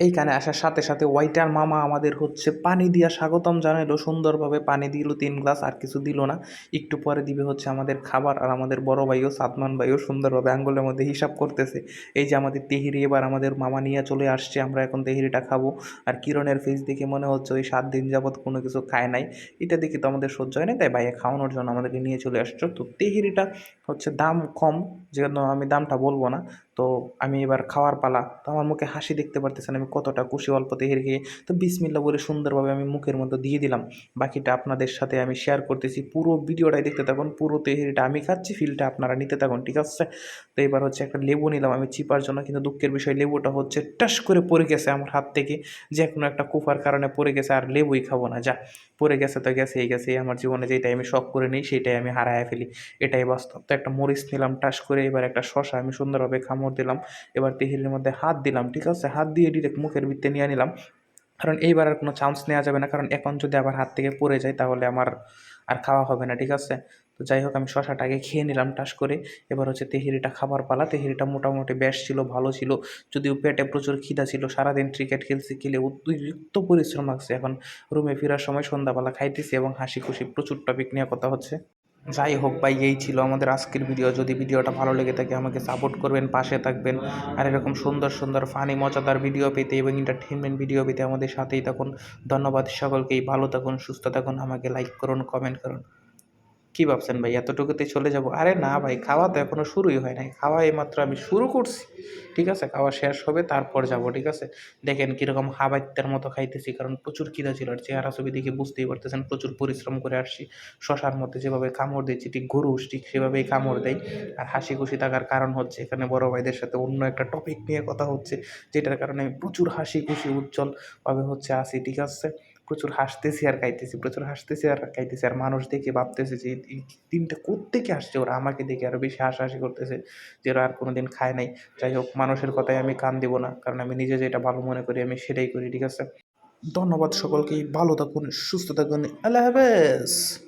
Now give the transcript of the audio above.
এইখানে আসার সাথে সাথে ওয়াইটার মামা আমাদের হচ্ছে পানি দিয়া স্বাগতম জানাইলো। সুন্দরভাবে পানি দিল, তিন গ্লাস আর কিছু দিল না। একটু পরে দিবে হচ্ছে আমাদের খাবার আর আমাদের বড় ভাইও সাদমান ভাইও সুন্দরভাবে আঙ্গুলের মধ্যে হিসাব করতেছে। এই যে আমাদের তেহিরি এবার আমাদের মামা নিয়ে চলে আসছে, আমরা এখন তেহিরিটা খাব। আর কিরণের ফেস দেখে মনে হচ্ছে ওই সাত দিন যাবৎ কোনো কিছু খায় নাই। এটা দেখে তো আমাদের সহ্য হয় না তাই ভাইয়া খাওয়ানোর জন্য আমাদেরকে নিয়ে চলে আসছো। তো তেহিরিটা হচ্ছে দাম কম যেজন্য আমি দামটা বলব না। তো আমি এবার খাওয়ার পালা। তো আমার মুখে হাসি দেখতে পারতেছেন, আমি কতটা খুশি, অল্প তেহের খেয়ে। তো বিসমিল্লা বলে সুন্দরভাবে আমি মুখের মধ্যে দিয়ে দিলাম। বাকিটা আপনাদের সাথে আমি শেয়ার করতেছি। পুরো ভিডিওটাই দেখতে থাকুন, পুরো তেহেরিটা আমি খাচ্ছি ফিলটা আপনারা নিতে থাকুন, ঠিক আছে? তো এবার হচ্ছে একটা লেবু নিলাম আমি চিপার জন্য, কিন্তু দুঃখের বিষয়, লেবুটা হচ্ছে টাস করে পড়ে গেছে আমার হাত থেকে। যে কোনো একটা কুফার কারণে পড়ে গেছে, আর লেবুই খাব না, যা। পড়ে গেছে তো গেছেই গেছে আমার জীবনে যেটাই আমি শখ করে নিই সেটাই আমি হারায় ফেলি। এটাই বাস্তব। তো একটা মরিচ নিলাম, টাস করে এবার একটা শশা আমি সুন্দরভাবে খামড় দিলাম, এবার তেহেরির মধ্যে হাত দিলাম, ঠিক আছে? হাত দিয়ে ডিরেক্ট মুখের ভিতরে নিয়ে নিলাম। কারণ এইবার আর কোনো চান্স নেওয়া যাবে না, কারণ এখন যদি আবার হাত থেকে পড়ে যায় তাহলে আমার আর খাওয়া হবে না, ঠিক আছে? তো যাই হোক, আমি শশাটাকে খেয়ে নিলাম, টাস করে। এবার হচ্ছে তেহেরিটা খাবার পালা। তেহেরিটা মোটামুটি বেশ ছিল, ভালো ছিল। যদিও পেটে প্রচুর খিদা ছিল, সারাদিন ক্রিকেট খেলছি, খেলে অতিরিক্ত পরিশ্রম লাগছে। এখন রুমে ফেরার সময় সন্ধ্যাবেলা খাইতেছি এবং হাসি খুশি প্রচুর টপিক নিয়ে কথা হচ্ছে। যাই হোক ভাই, এই ছিল আমাদের আজকের ভিডিও যদি ভিডিওটা ভালো লেগে থাকে, আমাকে সাপোর্ট করবেন, পাশে থাকবেন। আর এরকম সুন্দর সুন্দর ফানি মজাদার ভিডিও পেতে এবং এন্টারটেনমেন্ট ভিডিও পেতে আমাদের সাথেই থাকুন। ধন্যবাদ সকলকেই। ভালো থাকুন, সুস্থ থাকুন। আমাকে লাইক করুন কমেন্ট করুন। কী ভাবছেন ভাই? এতটুকুতে চলে যাব? আরে না ভাই, খাওয়া তো এখনও শুরুই হয় নাই। খাওয়া এইমাত্র আমি শুরু করছি, ঠিক আছে? খাওয়া শেষ হবে, তারপর যাব, ঠিক আছে? দেখেন কীরকম হাবাইত্যের মতো খাইতেছি, কারণ প্রচুর খিদা ছিল। আর চেহারা ছবি দেখে বুঝতেই পারতেছেন, প্রচুর পরিশ্রম করে আসছি। শশার মধ্যে যেভাবে কামড় দিচ্ছি, ঠিক গরু ঠিক সেভাবেই কামড় দেয় আর হাসি খুশি থাকার কারণ হচ্ছে, এখানে বড় ভাইদের সাথে অন্য একটা টপিক নিয়ে কথা হচ্ছে, যেটার কারণে আমি প্রচুর হাসি খুশি উজ্জ্বলভাবে হচ্ছে আসি, ঠিক আছে? প্রচুর হাসতেছি আর খাইতেছি, প্রচুর হাসতেছি আর খাইতেছি। আর মানুষ দেখে ভাবতেছে যে, এই দিনটা কোত্থেকে আসছে? ওরা আমাকে দেখে আরও বেশি হাসাহাসি করতেছে যে, ওরা আর কোনো দিন খায় নাই। যাই হোক, মানুষের কথায় আমি কান দিব না। কারণ আমি নিজে যেটা ভালো মনে করি, আমি সেটাই করি, ঠিক আছে? ধন্যবাদ সকলকে, ভালো থাকুন, সুস্থ থাকুন। আল্লাহ হাফেজ!